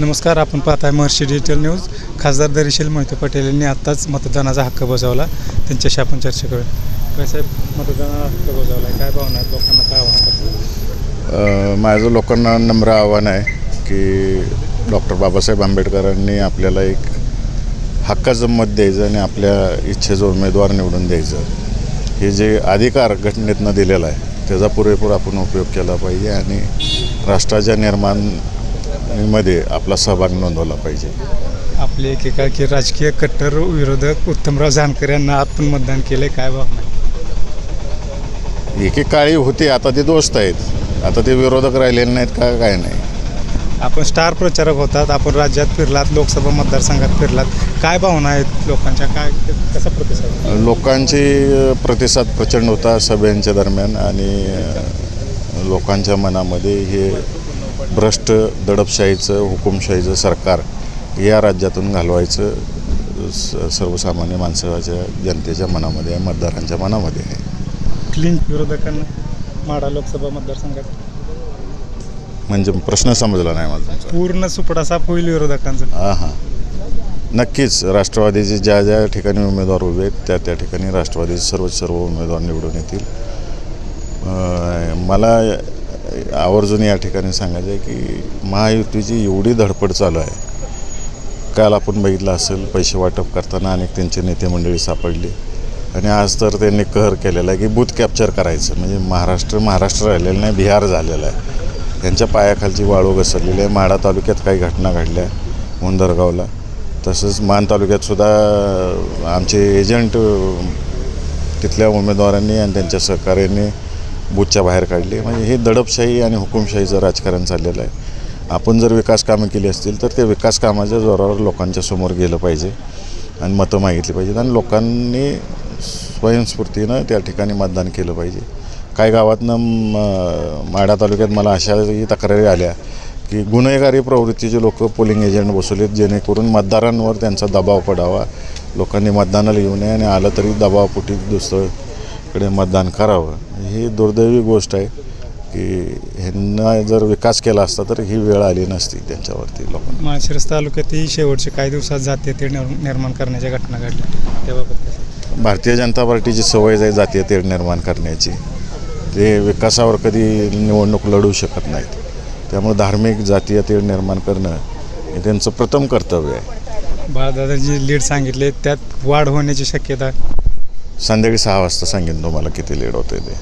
नमस्कार आपण पाहताय महर्षी डिजिटल न्यूज खासदार दरीशील मोहिते पटेल यांनी आत्ताच मतदानाचा हक्क बजावला. त्यांच्याशी आपण चर्चा करूया. काय साहेब मतदानाचा हक्क बजावला आहे काय भावना आहेत? लोकांना काय आव्हान करतात माझं लोकांना नम्र आव्हान आहे की डॉक्टर बाबासाहेब आंबेडकरांनी आपल्याला एक हक्काचं मत द्यायचं आणि आपल्या इच्छेचं उमेदवार निवडून द्यायचं. हे जे अधिकार घटनेतनं दिलेला आहे त्याचा पुरेपूर आपण उपयोग केला पाहिजे आणि राष्ट्राच्या निर्माण निर्माणमध्ये आपला सहभाग नोंदवला पाहिजे. आपले एकेकाळ की राजकीय कट्टर विरोधक उत्तमराव जानकर यांना आपण मतदान केले काय भावना? एकेकाळी होते आता ते दोस्त आहेत. आता ते विरोधक राहिलेले नाहीत का काय नाही. आपण स्टार प्रचारक होतात आपण राज्यात फिरलात लोकसभा मतदारसंघात फिरलात. काय भावना आहेत लोकांच्या? काय कसा प्रतिसाद? लोकांची प्रतिसाद प्रचंड होता सभेच्या दरम्यान आणि लोकांच्या मनामध्ये हे भ्रष्ट दडपशाहीचं हुकुमशाहीचं सरकार या राज्यातून घालवायचं स- सर्वसामान्य माणसाच्या जनतेच्या मनामध्ये आहे मतदारांच्या मनामध्ये आहे. क्लीन विरोधकांना माडा लोकसभा मतदारसंघात. म्हणजे प्रश्न समजला नाही तुमचा. पूर्ण सुपडा साफ होईल विरोधकांचा. हां हां. नक्कीच राष्ट्रवादीचे ज्या ज्या ठिकाणी उमेदवार उभे आहेत त्या त्या ठिकाणी राष्ट्रवादीचे सर्व सर्व उमेदवार निवडून येतील. मला आवर्जून या ठिकाणी सांगायचं आहे की महायुतीची एवढी धडपड चालू आहे. काल आपण बघितलं असेल पैसे वाटप करताना अनेक त्यांचे नेते मंडळी सापडली. आणि आज तर त्यांनी कहर केलेला आहे की बूथ कॅप्चर करायचं. म्हणजे महाराष्ट्र महाराष्ट्र राहिलेलं नाही बिहार झालेला आहे. त्यांच्या पायाखालची वाळू घसरलेली आहे. माढा तालुक्यात काही घटना घडल्या मुंदरगावला. तसंच मान तालुक्यातसुद्धा आमचे एजंट तिथल्या उमेदवारांनी आणि त्यांच्या सहकार्याने बूथच्या बाहेर काढले. म्हणजे हे दडपशाही आणि हुकुमशाहीचं राजकारण चाललेलं आहे. आपण जर विकास कामं केली असतील तर ते विकास कामाच्या जोरावर लोकांच्या समोर गेलं पाहिजे आणि मतं मागितली पाहिजेत आणि लोकांनी स्वयंस्फूर्तीनं त्या ठिकाणी मतदान केलं पाहिजे. काही गावातनं माढा तालुक्यात मला अशाही तक्रारी आल्या की गुन्हेगारी प्रवृत्तीचे लोक पोलिंग एजंट बसवलेत जेणेकरून मतदारांवर त्यांचा दबाव पडावा. लोकांनी मतदानाला येऊ नये आणि आलं तरी दबावपोटी दुसरीकडे मतदान करावं. ही दुर्दैवी गोष्ट आहे की ह्यांना जर विकास केला असता तर ही वेळ आली नसती त्यांच्यावरती लोकांना. माळशिरस तालुक्यातही शेवटचे काही दिवसात जाते ते निर- निर्माण करण्याच्या घटना घडल्या. त्याबाबत काय? भारतीय जनता पार्टीची सवय आहे जातीय तेढ निर्माण करण्याची. ते विकासावर कधी निवडणूक लढू शकत नाहीत. त्यामुळे धार्मिक जातीय तेढ निर्माण करणं हे त्यांचं प्रथम कर्तव्य आहे. बाळदादाजी लीड सांगितले त्यात वाढ होण्याची शक्यता संध्याकाळी सहा वाजता सांगेन तुम्हाला किती लेट होते ते